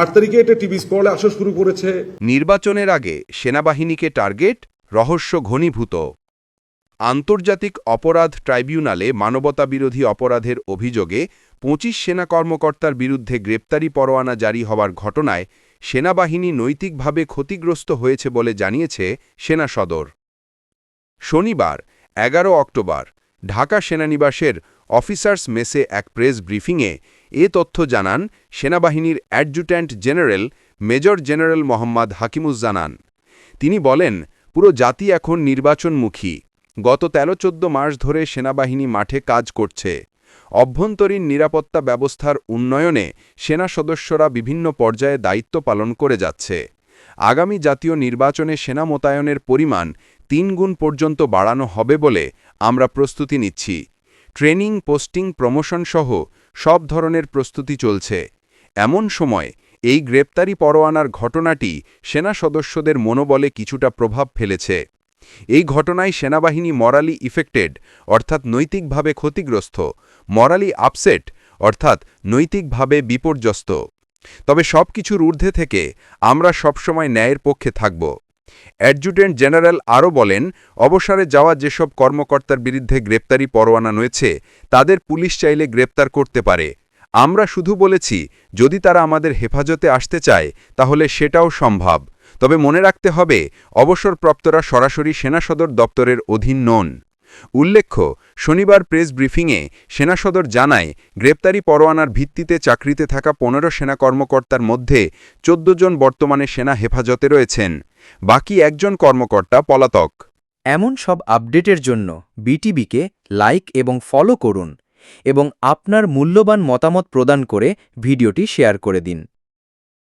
আট তারিখে এটা টিভি স্পলে আসা শুরু করেছে। নির্বাচনের আগে সেনাবাহিনীকে টার্গেট রহস্য ঘনীভূত। আন্তর্জাতিক অপরাধ ট্রাইব্যুনালে মানবতাবিরোধী অপরাধের অভিযোগে পঁচিশ সেনা কর্মকর্তার বিরুদ্ধে গ্রেপ্তারি পরোয়ানা জারি হওয়ার ঘটনায় সেনাবাহিনী নৈতিকভাবে ক্ষতিগ্রস্ত হয়েছে বলে জানিয়েছে সেনা সদর। শনিবার, এগারো অক্টোবর, ঢাকা সেনানিবাসের অফিসার্স মেসে এক প্রেস ব্রিফিংয়ে এ তথ্য জানান সেনাবাহিনীর adjutant general major general Mohammad Hakimuzzaman তিনি বলেন, পুরো জাতি এখন নির্বাচনমুখী। গত তেরো চোদ্দ মাস ধরে সেনাবাহিনী মাঠে কাজ করছে। অভ্যন্তরীণ নিরাপত্তা ব্যবস্থার উন্নয়নে সেনা সদস্যরা বিভিন্ন পর্যায়ে দায়িত্ব পালন করে যাচ্ছে। আগামী জাতীয় নির্বাচনে সেনা মোতায়েনের পরিমাণ তিন গুণ পর্যন্ত বাড়ানো হবে বলে আমরা প্রস্তুতি নিচ্ছি। ট্রেনিং, পোস্টিং, প্রমোশন সহ সব ধরনের প্রস্তুতি চলছে। এমন সময় এই গ্রেপ্তারি পরোয়ানার ঘটনাটি সেনা সদস্যদের মনোবলে কিছুটা প্রভাব ফেলেছে। এই ঘটনায় সেনাবাহিনী মরালি ইফেক্টেড, অর্থাৎ নৈতিকভাবে ক্ষতিগ্রস্ত, মরালি আপসেট, অর্থাৎ নৈতিকভাবে বিপর্যস্ত। তবে সব কিছুর ঊর্ধ্বে থেকে আমরা সবসময় ন্যায়ের পক্ষে থাকব। অ্যাডজুটেন্ট জেনারেল আরও বলেন, অবসরে যাওয়া যেসব কর্মকর্তার বিরুদ্ধে গ্রেপ্তারি পরোয়ানা রয়েছে তাদের পুলিশ চাইলে গ্রেপ্তার করতে পারে। আমরা শুধু বলেছি, যদি তারা আমাদের হেফাজতে আসতে চায়, তাহলে সেটাও সম্ভব। তবে মনে রাখতে হবে, অবসরপ্রাপ্তরা সরাসরি সেনাসদর দপ্তরের অধীন নন। উল্লেখ্য, শনিবার প্রেস ব্রিফিংয়ে সেনা সদর জানায়, গ্রেপ্তারি পরোয়ানার ভিত্তিতে চাকরিতে থাকা পনেরো সেনা কর্মকর্তার মধ্যে চোদ্দ জন বর্তমানে সেনা হেফাজতে রয়েছেন, বাকি একজন কর্মকর্তা পলাতক। এমন সব আপডেটের জন্য বিটিবিকে লাইক এবং ফলো করুন এবং আপনার মূল্যবান মতামত প্রদান করে ভিডিওটি শেয়ার করে দিন।